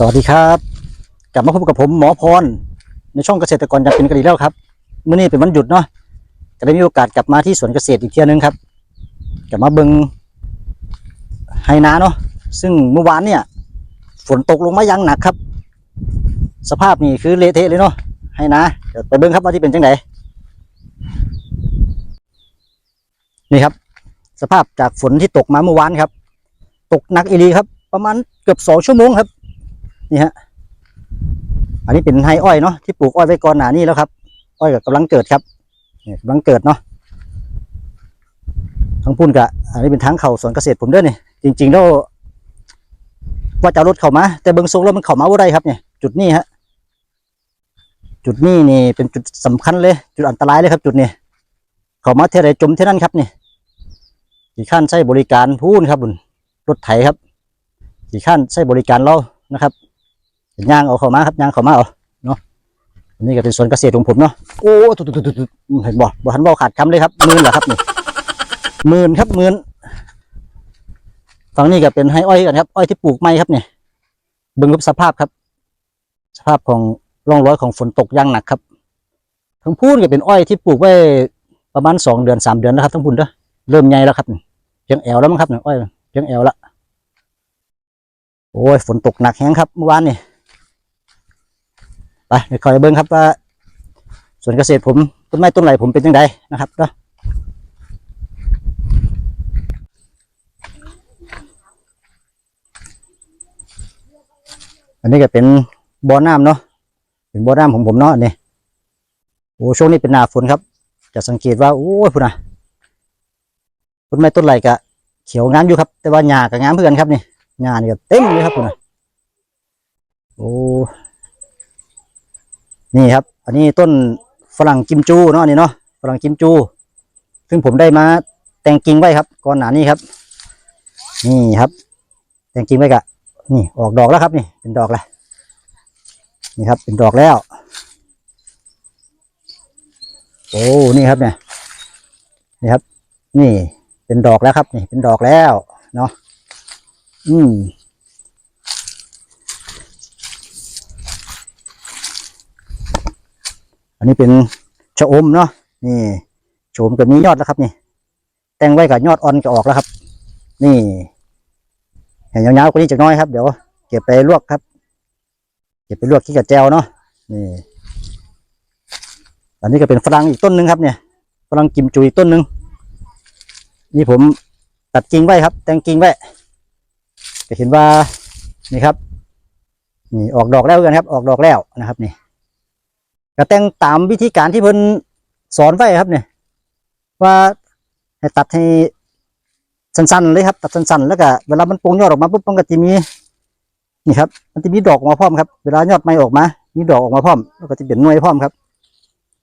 สวัสดีครับ กลับมาพบกับผมหมอพร ในช่องเกษตรกรอยากเป็นกันอีกแล้วครับเมื่อนี้เป็นวันหยุดเนาะจะได้มีโอกาสกลับมาที่สวนเกษตรอีกเที่ยนึงครับ กลับมาเบิงไฮนาเนาะซึ่งเมื่อวานเนี่ยฝนตกลงมาอยังหนักครับ สภาพนี่คือเละเทะเลยเนาะไฮนาเดี๋ยวไปเบิงครับว่าที่เป็นจังไดนี่ครับ สภาพจากฝนที่ตกมาเมื่อวานครับ ตกหนักอีหลีครับ ประมาณเกือบสองชั่วโมงครับ นี่ฮะ อันนี้เป็นไฮอ้อยเนาะที่ปลูกอ้อยไว้ก่อนหนานี้แล้วครับ อ้อยกับกำลังเกิดครับเนี่ยกำลังเกิดเนาะทั้งพุ่นกะอันนี้เป็นทางเข้าสวนเกษตรผมเด้อเนี่ยจริงๆแล้วว่าจะรถเข้ามา แต่เบิ้งทรงแล้วมันเข้ามาว่าได้ครับเนี่ยจุดนี้ฮะจุดนี้นี่เป็นจุดสำคัญเลย จุดอันตรายเลยครับ จุดนี้เข้ามาเท่าไรจมเท่านั้นครับนี่กี่ขั้นใช้บริการพูนครับบุญรถไถครับกี่ขั้นใช้บริการเรานะครับ ย่างเอาเข้ามาครับย่างเข้ามาเอาเนาะอันนี้ก็เป็นสวนเกษตรของผมเนาะโอ้ตุ๊ดตุ๊ดตุดตุดเห็นบ่บ่ทันบ่ขาดคำเลยครับหมื่นเหรอครับนี่หมื่นครับหมื่นฝั่งนี้ก็เป็นไฮอ้อยกันครับอ้อยที่ปลูกไม้ครับเนี่ยเบิ่งรูปสภาพครับ สภาพของร่องรอยของฝนตกย่างหนักครับ ทั้งพูนก็เป็นอ้อยที่ปลูกไว้ประมาณสองเดือนสามเดือนแล้วครับทั้งพูนเด้อเริ่มใหญ่แล้วครับนี่เพียงแอวแล้วมั้งครับเนี่ยอ้อยเพียงแอวละโอ้ยฝนตกหนักแห้งครับเมื่อวานนี่ ไปเดี๋ยวคอยเบิ้งครับว่าสวนเกษตรผมต้นไม้ต้นไหลผมเป็นยังไงนะครับเนาะอันนี้ก็เป็นบ่อน้ำเนาะเป็นบ่อน้ำของผมเนาะนี่โอ้ช่วงนี้เป็นหน้าฝนครับ จะสังเกตว่าโอ้ยพุ่นนะต้นไม้ต้นไหลกะเขียวงามอยู่ครับ แต่ว่าหญ้าก็งามเพื่อนครับนี่งานนี่ก็เต็มเลยครับคุณนะโอ้ นี่ครับ อันนี้ต้นฝรั่งกิมจูเนาะนี่เนาะฝรั่งกิมจู ซึ่งผมได้มาแต่งกิ่งไว้ครับก่อนหน้านี้ครับ นี่ครับ แต่งกิ่งไว้กะนี่ออกดอกแล้วครับ นี่เป็นดอกแล้วนี่ครับ เป็นดอกแล้ว โอ้นี่ครับเนี่ยนี่ครับ นี่เป็นดอกแล้วครับ นี่เป็นดอกแล้วเนาะอืม อันนี้เป็นชะอมเนาะนี่ชะอมก็มียอดแล้วครับ นี่ แต่งไว้กับยอดอ่อนก็ออกแล้วครับ นี่เห็นยาวๆกว่านี้จะน้อยครับ เดี๋ยวเก็บไปลวกครับ เก็บไปลวกขี้กับแจวเนาะนี่ อันนี้ก็เป็นฝรั่งอีกต้นหนึ่งครับ เนี่ยฝรั่งกิมจุยต้นหนึ่งนี่ผมตัดกิ่งไว้ครับ แต่งกิ่งไว้จะเห็นว่านี่ครับนี่ออกดอกแล้วกันครับ ออกดอกแล้วนะครับ นี่ ก็แต่งตามวิธีการที่เพิ่นสอนไว้ครับเนี่ยว่าให้ตัดให้สั้นๆเลยครับ ตัดสั้นๆแล้วก็เวลามันปรุงยอดออกมาปุ๊บมันก็จะมีนี่ครับ มันจะมีดอกออกมาพร้อมครับเวลายอดไม้ออกมา มีดอกออกมาพร้อมแล้วก็จะเป็นหน่วยพร้อมครับ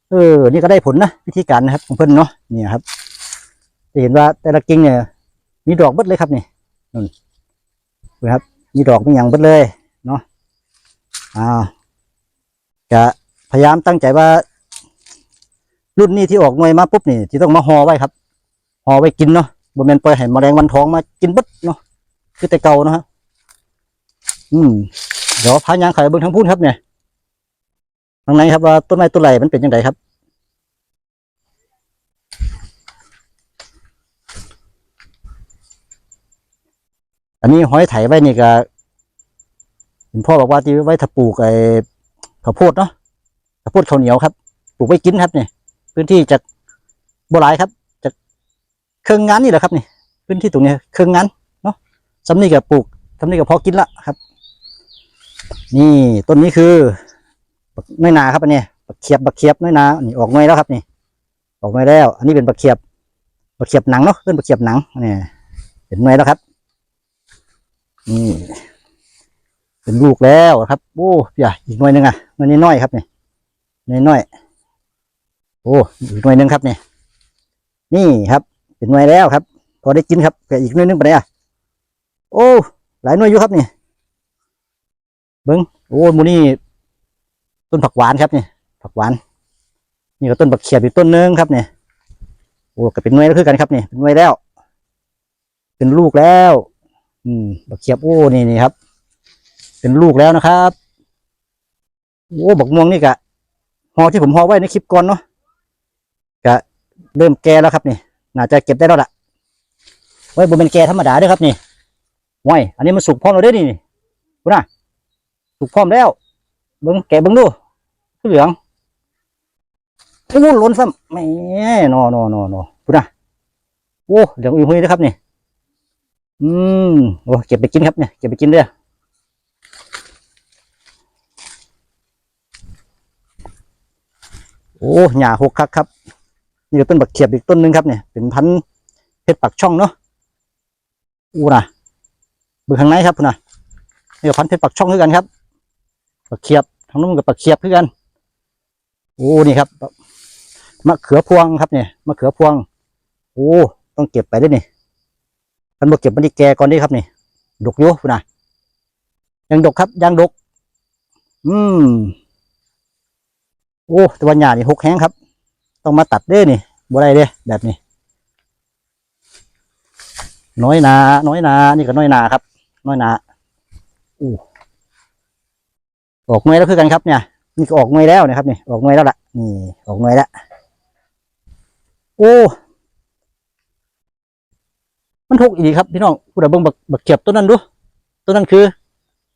เออ นี่ก็ได้ผลนะวิธีการนะครับ ของเพิ่นเนาะเนี่ยครับจะเห็นว่าแต่ละกิ่งเนี่ยมีดอกเบิดเลยครับนี่นะครับ มีดอกมีอย่างเบิดเลยเนาะอ่าจะ ยายามตั้งใจว่า รุ่นนี้ที่ออกหน่วยมาปุ๊บนี่ที่ต้องมาห่อไว้ครับห่อไว้กินเนาะบนเมนปล่อยให้แมลงวันท้องมากินเบิดเนาะคือแต่เก่าเนาะฮะอืมเดี๋ยวพายางไข่เบิ้งทั้งพูนครับเนี่ยทางไหนครับว่าต้นไม้ต้นไหลมันเป็นยังไงครับอันนี้ห้อยไถไว้นี่ก็เห็นพ่อบอกว่าที่ไว้ถ้าปลูกไอ้ข้าวโพดเนาะ ข้าวโพดข้าวเหนียวครับปลูกไว้กินครับนี่พื้นที่จากบัวลายครับจากเครื่องงานนี่แหละครับนี่พื้นที่ตรงนี้เครื่องงานเนาะสำนี่ก็ปลูกสำนี่ก็พอกินละครับ นี่ต้นนี้คือน้อยนาครับอันนี้บักเขียบบักเขียบน้อยนานี่ออกน้อยแล้วครับนี่ ออกน้อยแล้ว อันนี้เป็นบักเขียบบักเขียบหนังเนาะเป็นบักเขียบหนังนี่เป็นน้อยแล้วครับนี่เป็นลูกแล้วครับ โอ้ยอีกหน่วยหนึ่งอะหน่วยน้อยครับนี่ห น่วยน้อยโอ้อีกหน่วยหนึ่งครับเนี่ยนี่ครับ เป็นหน่วยแล้วครับ พอได้กินครับแต่อีกหน่วยนึงไปไหนอะโอ้หลายหน่วยอยู่ครับเนี่เบิ้งโอ้มูนี่ต้นผักหวานครับเนี่ยผักหวาน นี่ก็ต้นบักเขียบอีกต้นนึงครับเนี่ยโอ้ก็เป็นหน่วยแล้วคือกันครับเนี่ยเป็นหน่วยแล้ว เป็นลูกแล้ว อืมบักเขียบโอ้นี่นี่ครับ เป็นลูกแล้วนะครับโอ้บักม่วงนี่กะ ห่อที่ผมห่อไว้ในคลิปก่อนเนาะกะเริ่มแก่แล้วครับนี่น่าจะเก็บได้แล้วล่ะไว้บนเป็นแก่ธรรมดาด้วยครับนี่ไว้อันนี้มันสุกพร้อมแล้วเด้นี่คุณน่ะสุกพร้อมแล้วเบิ้งแกเบิ้งดูเหลืองโอ้ล้นซ้ำแหม่นอนอนอนอคุณน่ะโอ้เหลืองอุ้ยหุ้ยนะครับนี่อืมโอ้เก็บไปกินครับเนี่ยเก็บไปกินเด้อ โอ้หญ้าหกคักครับนี่ก็ต้นบักเขียบอีกต้นหนึ่งครับเนี่ยเป็นพันธุ์เพชรปักช่องเนาะอู้นะเบื้องข้างในครับพุ่นนะนี่ก็พันธุ์เพชรปักช่องคือกันครับปักเขียบทางนู้นกับปักเขียบคือกันโอ้นี่ครับมะเขือพวงครับเนี่ยมะเขือพวงโอ้ต้องเก็บไปด้วยนี่ท่านบอกเก็บมันที่แกก่อนดีครับนี่ดกอยู่พุ่นนะยังดกครับยังดก อืม โอ้ตะวันหยานี่หกแห้งครับ ต้องมาตัดเด้นี่บ่ได้เด้แบบนี้ น้อยนา น้อยนา นี่ก็น้อยนาครับ น้อยนาอู้ออกหน่วยแล้วคือกันครับเนี่ย นี่ก็ออกหน่วยแล้วนะครับนี่ออกหน่วยแล้วล่ะนี่ ออกหน่วยแล้วโอ้มันถูกอีกครับพี่น้องผู้ใดเบิ่งบักบักเขียบต้นนั้นดูต้นนั้นคือ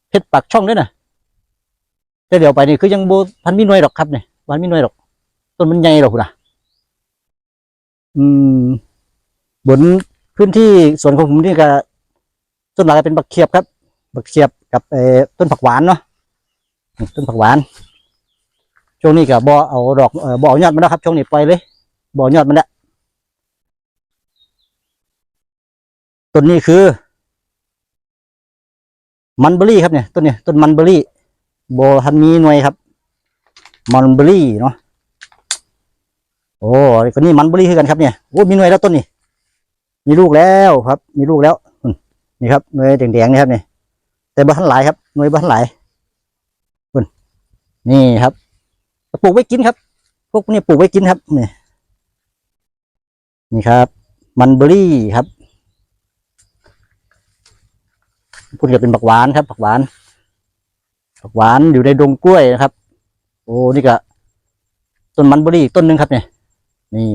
เพชรปากช่องเด้วยนะแต่เดี๋ยวไปนี่คือยังโบพันมีหน่วยหรอกครับเนี่ย พันมีหน่วยหรอก ต้นมันใหญ่หรอกคุณนะอืม บนพื้นที่ส่วนของผมนี่ก็ต้นหลักเป็นบักเขียบครับ บักเขียบกับเอต้นผักหวานเนาะต้นผักหวาน ช่วงนี้ก็บ่อเอาดอกเอ่อบ่เอายอดมันแล้วครับ ช่วงนี้ปล่อยเลยบ่อยอดมันแล้วต้นนี้คือ มันเบอรี่ครับเนี่ยต้นเนี่ยต้นมันเบอรี่โบทันมีหน่วยครับ มันเบอรี่เนาะโอ้ก็นี่มันเบอรี่คือกันครับเนี่ยโอ้มีหน่วยแล้วต้นนี้มีลูกแล้วครับ มีลูกแล้วนี่ครับหน่วยแดงๆนี่ครับเนี่ยแต่บ้านหลายครับหน่วยบ้านหลายคุณนี่ครับปลูกไว้กินครับ พวกนี้ปลูกไว้กินครับนี่นี่ครับ มันเบอรี่ครับพูดจะเป็นผักหวานครับผักหวานผักหวานอยู่ในดงกล้วยนะครับ อ้นี่ก็ต้นมันบอรี่อีกต้นหนึ่งครับเนี่ยนี่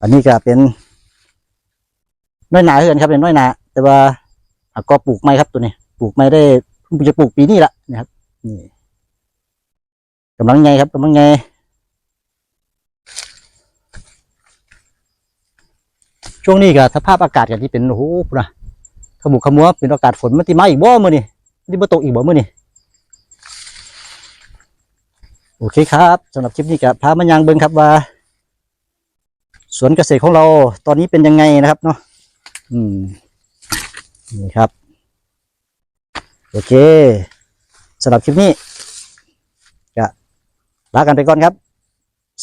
อันนี้ก็เป็นน้อยหนาเหือนกันครับเป็นน้อยหนาแต่ว่าก็ปลูกไม้ครับตัวนี้ปลูกไม้ได้จะปลูกปีนี้ละนะครับนี่กำลังไงครับกำลังไงช่วงนี้ก็สภาพอากาศกันที่เป็นโอ้โหนะขมุกขมัวเป็นโอกาสฝนมันติมาอีกบ่เมื้อนี่มันติบ่ตกอีกบ่เมื้อนี่ โอเคครับสำหรับคลิปนี้ก็พามายังเบิ้งครับว่า สวนเกษตรของเราตอนนี้เป็นยังไงนะครับเนาะอืมนี่ครับ โอเคสำหรับคลิปนี้ก็ลากันไปก่อนครับ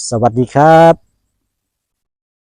สวัสดีครับ